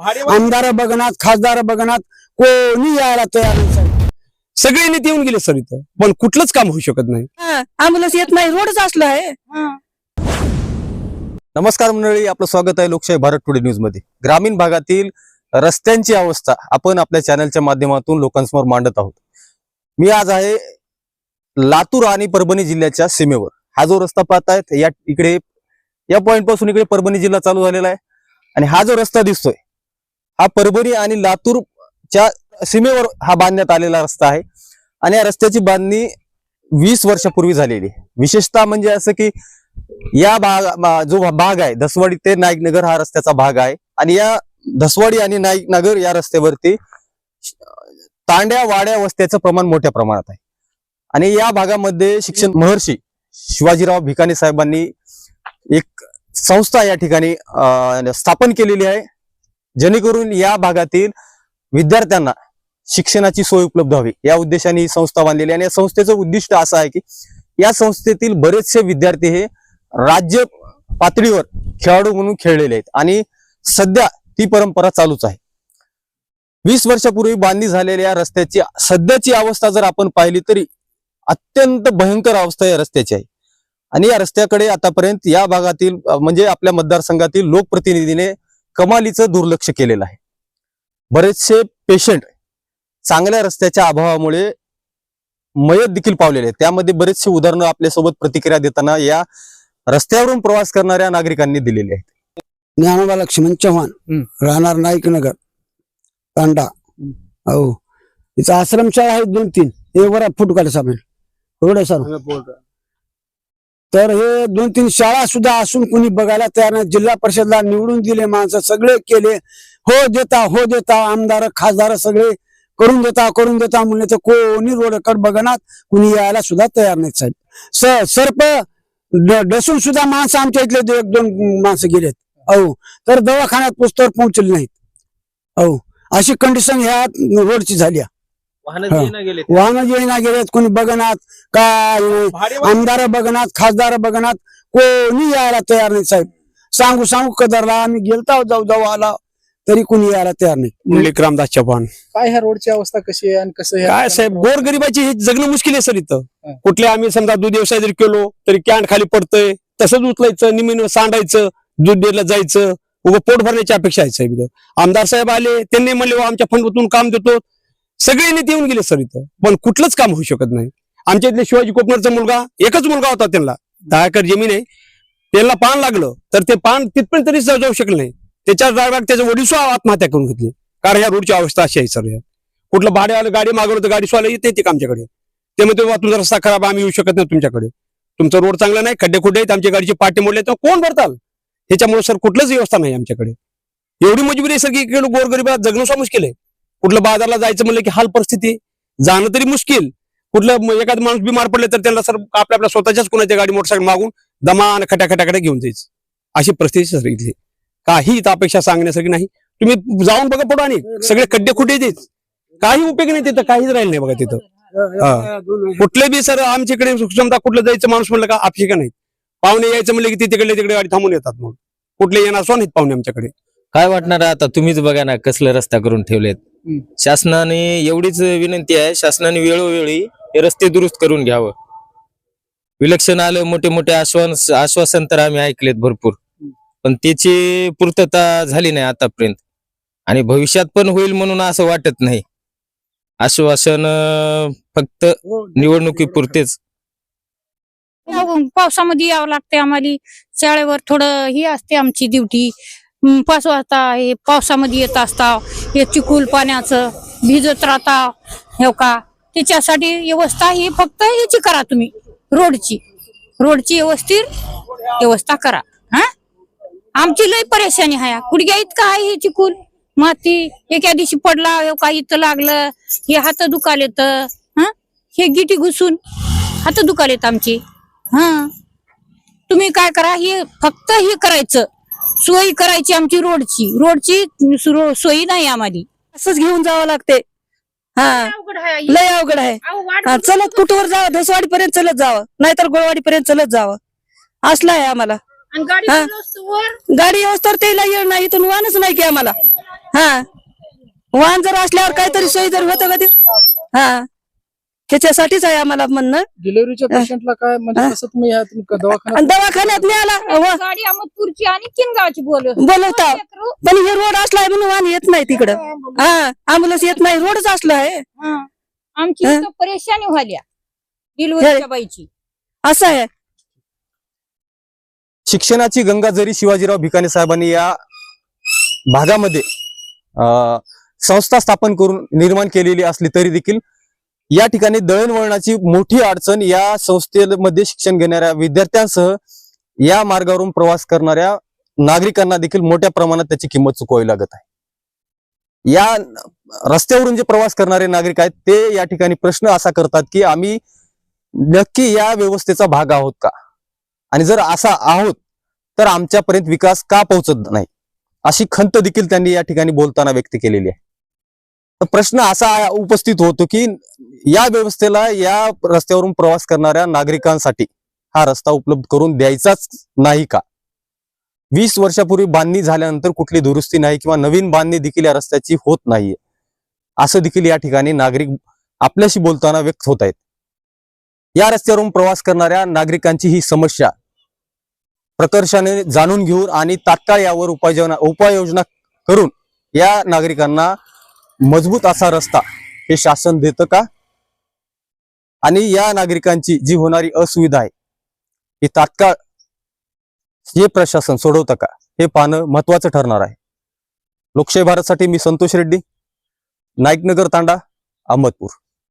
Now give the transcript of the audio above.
आमदार बघणार खासदार बघणार कोणी यायला तयार नाही. सगळे नेते येऊन गेले सर इथं. पण कुठलंच काम होऊ शकत नाही. अँब्युलन्स येत नाही रोडच असला आहे. नमस्कार मंडळी आपलं स्वागत आहे लोकशाही भारत टुडे न्यूजमध्ये. ग्रामीण भागातील रस्त्यांची अवस्था आपण आपल्या चॅनलच्या माध्यमातून लोकांसमोर मांडत आहोत. मी आज आहे लातूर आणि परभणी जिल्ह्याच्या सीमेवर. हा जो रस्ता पाहतायत या इकडे या पॉइंटपासून इकडे परभणी जिल्हा चालू झालेला आहे. आणि हा जो रस्ता दिसतोय हा परभणी आणि लातूरच्या सीमेवर हा बांधण्यात आलेला रस्ता आहे. आणि या रस्त्याची बांधणी वीस वर्षापूर्वी झालेली आहे. विशेषतः म्हणजे असं की या भाग जो भाग आहे धसवाडी ते नाईकनगर हा रस्त्याचा भाग आहे. आणि या धसवाडी आणि नाईकनगर या रस्त्यावरती तांड्या वाड्या वस्त्याचं प्रमाण मोठ्या प्रमाणात आहे. आणि या भागामध्ये शिक्षण महर्षी शिवाजीराव भिकाने साहेबांनी एक संस्था या ठिकाणी स्थापन केलेली आहे. जेणेकरून या भागातील विद्यार्थ्यांना शिक्षणाची सोय उपलब्ध व्हावी. या उद्देशाने ही संस्था बांधलेली आहे आणि या संस्थेचं उद्दिष्ट असं आहे की या संस्थेतील बरेचसे विद्यार्थी हे राज्य पातळीवर खेळाडू म्हणून खेळलेले आहेत आणि सध्या ती परंपरा चालूच आहे. वीस वर्षापूर्वी बांधणी झालेल्या या रस्त्याची सध्याची अवस्था जर आपण पाहिली तरी अत्यंत भयंकर अवस्था या रस्त्याची आहे. आणि या रस्त्याकडे आतापर्यंत या भागातील म्हणजे आपल्या मतदारसंघातील लोकप्रतिनिधीने कमालीचं दुर्लक्ष केलेलं आहे. बरेचसे पेशंट चांगल्या रस्त्याच्या अभावामुळे मयत देखील पावलेले आहेत. त्यामध्ये बरेचसे उदाहरणं आपल्यासोबत प्रतिक्रिया देताना या रस्त्यावरून प्रवास करणाऱ्या नागरिकांनी दिलेली आहेत. ज्ञानोबा लक्ष्मण चव्हाण राहणार नाईक नगर तांडा. हो इथं आश्रमशाळा आहेत दोन तीन हे वर फुटकाले साहेब रोड आहे सर तर हे दोन तीन शाळा सुद्धा असून कुणी बघायला तयार नाही. जिल्हा परिषदला निवडून दिले माणसं सगळे केले. हो देता हो देता आमदार खासदार सगळे करून देता करून देता म्हणले तर कोणी रोडकडे बघणार? कुणी यायला सुद्धा तयार नाहीत साहेब. सर सर्प ड- डसून सुद्धा माणसं आमच्या इथले एक दोन माणसं गेलेत. अहो तर दवाखान्यात पुस्तक पोहोचले नाहीत. अहो अशी कंडिशन ह्या रोडची झाली आहे. वाहनं जे ना गेलेत कोणी बघणार काय आमदार बघणार खासदार बघणार कोणी यायला तयार नाही साहेब. सांगू सांगू कदरला आम्ही गेलता जाऊ जाऊ आला. तरी कोणी यायला तयार नाही. रामदास चव्हाण काय ह्या रोडची अवस्था कशी आहे आणि कसं काय साहेब गोरगरिबाची हे जगणं मुश्किल आहे सर इथं. हं. कुठले आम्ही समजा दूध व्यवसाय जरी केलो तरी कॅन खाली पडतंय. तसंच उचलायचं निमीन सांडायचं दूध द्यायला जायचं. उभं पोट भरण्याची अपेक्षा आहे साहेब इथं. आमदार साहेब आले त्यांनी म्हणले "वा, आमच्या फंडातून काम देतो. सगळे नेते येऊन गेले सर इथं. पण कुठलंच काम होऊ शकत नाही. आमच्या इथले शिवाजी कोपनरचा मुलगा एकच मुलगा होता त्यांना. दहा एकर जमीन आहे. त्यांना पान लागलं तर ते पान तिथपर्यंत तरी जाऊ शकलं नाही. त्याच्या ड्रायव्हर त्याच्या वडील आत्महत्या करून घेतली. कारण ह्या रोडची अवस्था अशी आहे सर कुठलं भाडे आलं गाडी मागवलं तर गाडी स्वाला येते ते आमच्याकडे. ते म्हणते बा तुमचा रस्ता खराब आम्ही येऊ शकत नाही तुमच्याकडे. तुमचा रोड चांगला नाही खड्डे खुड्डे आहेत आमच्या गाडीचे पाटे मोडले तर कोण भरताल? ह्याच्यामुळे सर कुठलंच व्यवस्था नाही आमच्याकडे. एवढी मजबुरी आहे सर की इकडे गोरगरिबाला जगणं सुद्धा मुश्किल आहे कुठलं बाजारला जायचं म्हणलं की हाल परिस्थिती जाणं तरी मुश्किल. कुठलं एखादा माणूस बिमार पडले तर त्यांना सर आपल्या आपल्या स्वतःच्याच कोणाच्या गाडी मोटरसायकल मागून दमान खट्या खट्या खट्या घेऊन जायचं. अशी परिस्थिती सर इथली. काही इथं अपेक्षा सांगण्यासारखी नाही. तुम्ही जाऊन बघा पुढे आणि सगळे खड्डे खुड्डे आहेत काही उपयोग नाही तिथं काहीच राहिलं नाही बघा तिथं. कुठले बी सर आमच्याकडे समजा कुठलं जायचं माणूस म्हणलं का अपेक्षा नाही. पाहुणे यायचं म्हणलं की ते तिकडे तिकडे गाडी थांबून येतात मग कुठले येणार सो नाहीत पाहुणे आमच्याकडे. काय वाटणार आता? तुम्हीच बघा ना कसले रस्ता करून ठेवलेत. शासनाने एवढीच विनंती आहे शासनाने वेळोवेळी हे रस्ते दुरुस्त करून घ्यावं. विलक्षण आलं मोठे मोठे आश्वास आश्वासन तर आम्ही ऐकलेत भरपूर. पण त्याची पूर्तता झाली नाही आतापर्यंत. आणि भविष्यात पण होईल म्हणून असं वाटत नाही. आश्वासन फक्त निवडणुकीपुरतेच. पुरतेच पावसामध्ये यावं लागते आम्हाला. शाळेवर थोडं ही असते आमची ड्युटी. पाच वाजता हे पावसामध्ये येत असता हे चिकूल पाण्याचं भिजत राहता हो का? त्याच्यासाठी व्यवस्था ही फक्त याची करा तुम्ही रोडची. रोडची व्यवस्थित व्यवस्था करा. हा? आमची लय परेशानी आहे कुडग्या इतका आहे हे चिकूल माती एका दिवशी पडला हे का इथं लागलं हे हात दुखालेत हा? हे गिटी घुसून हात दुखालेत आमची. हा? तुम्ही काय करा हे फक्त हे करायचं. सोयी करायची आमची रोडची. रोडची सोयी नाही आम्हाला. असंच घेऊन जावं लागते हा. लय अवघड आहे हा, चलत कुठवर जावं? धसवाडी पर्यंत चलत जावं. नाहीतर गोळवाडी पर्यंत चलत जावं. असलं आहे आम्हाला. गाडी व्यवस्था त्याला येणार नाही. इथून वाहनच नाही की आम्हाला. हा. वाहन जर असल्यावर काहीतरी सोयी जर होतं का ते? हा. त्याच्यासाठीच आहे आम्हाला म्हणणं. डिलिव्हरीच्या पेशंटला काय म्हणजे कसं तुम्ही ह्या तुम्ही आणि दवाखान्यात दवाखान्यात न्यायला व- गाडी अहमदपूरची आणि किनगावची बोल. बोलवता. पण हे रोड असलाय म्हणून वाहन येत नाही तिकडं. हा अँब्युलन्स येत नाही रोडच असला आहे आमची हं? इथं परेशानी व्हाल्या डिलिव्हरीच्या बाईची. असं आहे. शिक्षणाची गंगा जरी शिवाजीराव भिकाणे साहेबांनी या भागामध्ये अं, संस्था स्थापन करून निर्माण केलेली असली तरी देखील या ठिकाणी दळणवळणाची मोठी अडचण या संस्थेमध्ये शिक्षण घेणाऱ्या विद्यार्थ्यांसह या मार्गावरून प्रवास करणाऱ्या नागरिकांना देखील मोठ्या प्रमाणात त्याची किंमत चुकवावी लागत आहे. या रस्त्यावरून जे प्रवास करणारे नागरिक आहेत ते या ठिकाणी प्रश्न असा करतात की आम्ही नक्की या व्यवस्थेचा भाग आहोत का? आणि जर असा आहोत तर आमच्यापर्यंत विकास का पोहोचत नाही? अशी खंत देखील त्यांनी या ठिकाणी बोलताना व्यक्त केलेली आहे. प्रश्न असा उपस्थित होतो की या व्यवस्थेला या रस्त्यावरून प्रवास करणाऱ्या नागरिकांसाठी हा रस्ता उपलब्ध करून द्यायचाच नाही का? वीस वर्षापूर्वी बांधणी झाल्यानंतर कुठली दुरुस्ती नाही किंवा नवीन बांधणी देखील या रस्त्याची होत नाहीये. असं देखील या ठिकाणी नागरिक आपल्याशी बोलताना व्यक्त होत आहेत. या रस्त्यावरून प्रवास करणाऱ्या नागरिकांची ही समस्या प्रकर्षाने जाणून घेऊन आणि तात्काळ यावर उपाययोजना उपाययोजना करून या नागरिकांना मजबूत असा रस्ता हे शासन देतं का? आणि या नागरिकांची जी होणारी असुविधा आहे ही तात्काळ हे प्रशासन सोडवतं का? हे पाहणं महत्वाचं ठरणार आहे. लोकशाही भारतसाठी मी संतोष रेड्डी नाईकनगर तांडा अहमदपूर.